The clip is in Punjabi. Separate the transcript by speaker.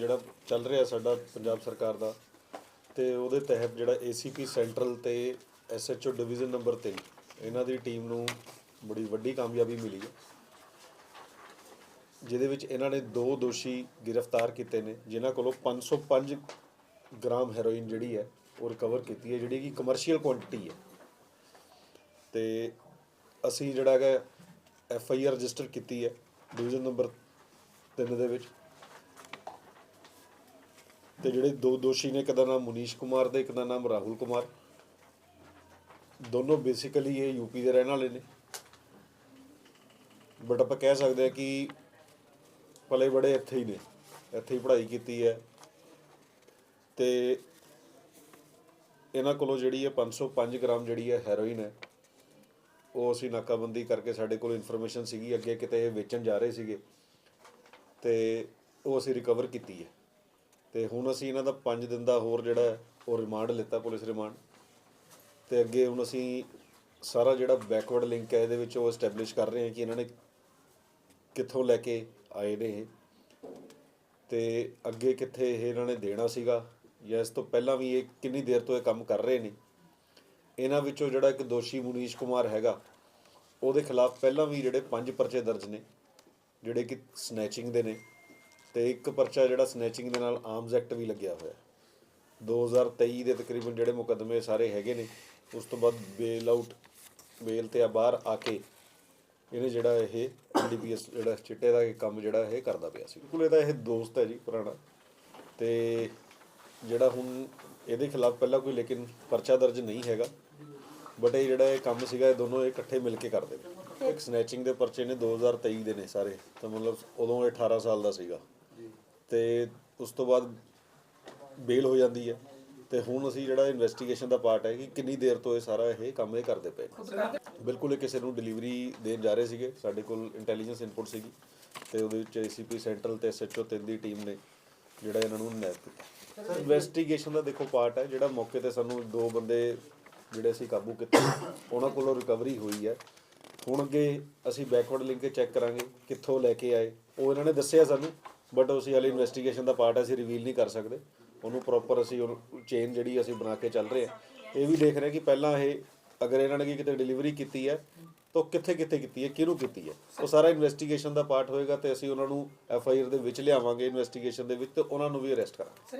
Speaker 1: ਜਿਹੜਾ ਚੱਲ ਰਿਹਾ ਸਾਡਾ ਪੰਜਾਬ ਸਰਕਾਰ ਦਾ, ਤੇ ਉਹਦੇ ਤਹਿਤ ਜਿਹੜਾ ACP ਸੈਂਟਰਲ ਤੇ SHO ਡਿਵੀਜ਼ਨ ਨੰਬਰ 3 ਇਹਨਾਂ ਦੀ ਟੀਮ ਨੂੰ ਬੜੀ ਵੱਡੀ ਕਾਮਯਾਬੀ ਮਿਲੀ ਹੈ। ਜਿਹਦੇ ਵਿੱਚ ਇਹਨਾਂ ਨੇ ਦੋ ਦੋਸ਼ੀ ਗ੍ਰਿਫਤਾਰ ਕੀਤੇ ਨੇ, ਜਿਨ੍ਹਾਂ ਕੋਲੋਂ 505 ਗ੍ਰਾਮ ਹੈਰੋਇਨ ਜਿਹੜੀ ਹੈ, ਉਹ ਰਿਕਵਰ ਕੀਤੀ ਹੈ, ਜਿਹੜੀ ਕਿ ਕਮਰਸ਼ੀਅਲ ਕੁਆਂਟੀਟੀ ਹੈ। ਤੇ ਅਸੀਂ ਜਿਹੜਾ ਹੈਗਾ ਐਫ ਆਈ ਆਰ ਰਜਿਸਟਰ ਕੀਤੀ ਹੈ ਡਿਵੀਜ਼ਨ ਨੰਬਰ 3 ਦੇ ਵਿੱਚ। ਤੇ ਜਿਹੜੇ ਦੋ ਦੋਸ਼ੀ ਨੇ, ਇੱਕ ਦਾ ਨਾਮ ਮੁਨੀਸ਼ ਕੁਮਾਰ ਤੇ ਇੱਕ ਦਾ ਨਾਮ ਰਾਹੁਲ ਕੁਮਾਰ। ਦੋਨੋਂ ਬੇਸਿਕਲੀ ਇਹ ਯੂਪੀ ਦੇ ਰਹਿਣ ਵਾਲੇ ਨੇ। ਬਟ ਆਪਾਂ ਕਹਿ ਸਕਦੇ ਆ ਕਿ ਪਲੇ ਬੜੇ ਇੱਥੇ ਹੀ ਨੇ। ਇੱਥੇ ਹੀ ਪੜ੍ਹਾਈ ਕੀਤੀ ਹੈ। ਤੇ ਇਹਨਾਂ ਕੋਲੋਂ ਜਿਹੜੀ ਹੈ 505 ਗ੍ਰਾਮ ਜਿਹੜੀ ਹੈ ਹੈਰੋਇਨ ਹੈ, ਉਹ ਅਸੀਂ ਨਾਕਾਬੰਦੀ ਕਰਕੇ ਸਾਡੇ ਕੋਲ ਇਨਫੋਰਮੇਸ਼ਨ ਸੀਗੀ। ਅੱਗੇ ਕਿਤੇ ਇਹ ਵੇਚਣ ਜਾ ਰਹੇ ਸੀਗੇ। ਤੇ ਉਹ ਅਸੀਂ ਰਿਕਵਰ ਕੀਤੀ ਹੈ। ਤੇ ਹੁਣ ਅਸੀਂ ਇਹਨਾਂ ਦਾ 5 ਦਿਨ ਦਾ ਹੋਰ ਜਿਹੜਾ ਉਹ ਰਿਮਾਂਡ ਲਿੱਤਾ ਪੁਲਿਸ ਰਿਮਾਂਡ ਤੇ ਅੱਗੇ ਹੁਣ ਅਸੀਂ ਸਾਰਾ ਜਿਹੜਾ ਬੈਕਵਰਡ ਲਿੰਕ ਹੈ, ਇਹਦੇ ਵਿੱਚ ਉਹ ਐਸਟੈਬਲਿਸ਼ ਕਰ ਰਹੇ ਹਾਂ ਕਿ ਇਹਨਾਂ ਨੇ ਕਿੱਥੋਂ ਲੈ ਕੇ ਆਏ ਨੇ ਇਹ। ਤੇ ਅੱਗੇ ਕਿੱਥੇ ਇਹ ਇਹਨਾਂ ਨੇ ਦੇਣਾ ਸੀਗਾ, ਜਾਂ ਇਸ ਤੋਂ ਪਹਿਲਾਂ ਵੀ ਇਹ ਕਿੰਨੀ ਦੇਰ ਤੋਂ ਇਹ ਕੰਮ ਕਰ ਰਹੇ ਨੇ। ਇਹਨਾਂ ਵਿੱਚੋਂ ਜਿਹੜਾ ਇੱਕ ਦੋਸ਼ੀ ਮੁਨੀਸ਼ ਕੁਮਾਰ ਹੈਗਾ, ਉਹਦੇ ਖਿਲਾਫ ਪਹਿਲਾਂ ਵੀ ਜਿਹੜੇ ਪੰਜ ਪਰਚੇ ਦਰਜ ਨੇ, ਜਿਹੜੇ ਕਿ ਸਨੈਚਿੰਗ ਦੇ ਨੇ ਤੇ ਇੱਕ ਪਰਚਾ ਜਿਹੜਾ ਸਨੈਚਿੰਗ ਦੇ ਨਾਲ ਆਰਮਸ ਐਕਟ ਵੀ ਲੱਗਿਆ ਹੋਇਆ। ਹੈ 2023 ਦੇ ਤਕਰੀਬਨ ਜਿਹੜੇ ਮੁਕੱਦਮੇ ਸਾਰੇ ਹੈਗੇ ਨੇ, ਉਸ ਤੋਂ ਬਾਅਦ ਬੇਲ ਆਊਟ ਬੇਲ ਤੇ ਆ ਬਾਹਰ ਆ ਕੇ ਇਹਨੇ ਜਿਹੜਾ ਇਹ ਐਨਡੀਪੀਐਸ ਜਿਹੜਾ ਚਿੱਟੇ ਦਾ ਇਹ ਕੰਮ ਜਿਹੜਾ ਇਹ ਕਰਦਾ ਪਿਆ ਸੀ। ਬਿਲਕੁਲ ਇਹਦਾ ਇਹ ਦੋਸਤ ਹੈ ਜੀ, ਪੁਰਾਣਾ। ਤੇ ਜਿਹੜਾ ਹੁਣ ਇਹਦੇ ਖਿਲਾਫ ਪਹਿਲਾਂ ਕੋਈ ਲੇਕਿਨ ਪਰਚਾ ਦਰਜ ਨਹੀਂ ਹੈਗਾ। ਬਟ ਇਹ ਜਿਹੜਾ ਇਹ ਕੰਮ ਸੀਗਾ, ਇਹ ਦੋਨੋਂ ਇਹ ਇਕੱਠੇ ਮਿਲ ਕੇ ਕਰਦੇ ਨੇ। ਇੱਕ ਸਨੈਚਿੰਗ ਦੇ ਪਰਚੇ ਨੇ 2023 ਦੇ ਨੇ ਸਾਰੇ। ਤਾਂ ਮਤਲਬ ਉਦੋਂ ਇਹ 18 ਸਾਲ ਦਾ ਸੀਗਾ। ਤੇ ਉਸ ਤੋਂ ਬਾਅਦ ਬੇਲ ਹੋ ਜਾਂਦੀ ਹੈ। ਤੇ ਹੁਣ ਅਸੀਂ ਜਿਹੜਾ ਇਨਵੈਸਟੀਗੇਸ਼ਨ ਦਾ ਪਾਰਟ ਹੈ ਕਿ ਕਿੰਨੀ ਦੇਰ ਤੋਂ ਇਹ ਸਾਰਾ ਇਹ ਕੰਮ ਇਹ ਕਰਦੇ ਪਏ ਬਿਲਕੁਲ ਇਹ ਕਿਸੇ ਨੂੰ ਡਿਲੀਵਰੀ ਦੇਣ ਜਾ ਰਹੇ ਸੀਗੇ। ਸਾਡੇ ਕੋਲ ਇੰਟੈਲੀਜੈਂਸ ਇਨਪੁਟ ਸੀਗੀ ਤੇ ਉਹਦੇ ਵਿੱਚ ਏਸੀਪੀ ਸੈਂਟਰਲ ਤੇ ਐਸਐਚਓ ਤਿੰਨ ਦੀ ਟੀਮ ਨੇ ਜਿਹੜਾ ਇਹਨਾਂ ਨੂੰ ਨੈਪ ਕੀਤਾ। ਇਨਵੈਸਟੀਗੇਸ਼ਨ ਦਾ ਦੇਖੋ ਪਾਰਟ ਹੈ। ਜਿਹੜਾ ਮੌਕੇ ਤੇ ਸਾਨੂੰ ਦੋ ਬੰਦੇ ਜਿਹੜੇ ਅਸੀਂ ਕਾਬੂ ਕੀਤੇ, ਉਹਨਾਂ ਕੋਲੋਂ ਰਿਕਵਰੀ ਹੋਈ ਹੈ। ਹੁਣ ਅੱਗੇ ਅਸੀਂ ਬੈਕਵਰਡ ਲਿੰਕ ਚੈੱਕ ਕਰਾਂਗੇ, ਕਿੱਥੋਂ ਲੈ ਕੇ ਆਏ। ਉਹ ਇਹਨਾਂ ਨੇ ਦੱਸਿਆ ਸਾਨੂੰ ਬਟ ਅਸੀਂ ਹਾਲੇ ਇਨਵੈਸਟੀਗੇਸ਼ਨ ਦਾ ਪਾਰਟ ਅਸੀਂ ਰਿਵੀਲ ਨਹੀਂ ਕਰ ਸਕਦੇ। ਉਹਨੂੰ ਪ੍ਰੋਪਰ ਅਸੀਂ ਚੇਨ ਜਿਹੜੀ ਅਸੀਂ ਬਣਾ ਕੇ ਚੱਲ ਰਹੇ ਹਾਂ। ਇਹ ਵੀ ਦੇਖ ਰਹੇ ਹਾਂ ਕਿ ਪਹਿਲਾਂ ਇਹ, ਅਗਰ ਇਹਨਾਂ ਨੇ ਕਿਤੇ ਡਿਲੀਵਰੀ ਕੀਤੀ ਹੈ, ਤਾਂ ਕਿੱਥੇ ਕਿੱਥੇ ਕੀਤੀ ਹੈ, ਕਿਹਨੂੰ ਕੀਤੀ ਹੈ? ਉਹ ਸਾਰਾ ਇਨਵੈਸਟੀਗੇਸ਼ਨ ਦਾ ਪਾਰਟ ਹੋਏਗਾ ਤੇ ਅਸੀਂ ਉਹਨਾਂ ਨੂੰ ਐਫ ਆਈ ਆਰ ਦੇ ਵਿੱਚ ਲਿਆਵਾਂਗੇ ਇਨਵੈਸਟੀਗੇਸ਼ਨ ਦੇ ਵਿੱਚ ਤੇ ਉਹਨਾਂ ਨੂੰ ਵੀ ਅਰੈਸਟ ਕਰਾਂਗੇ।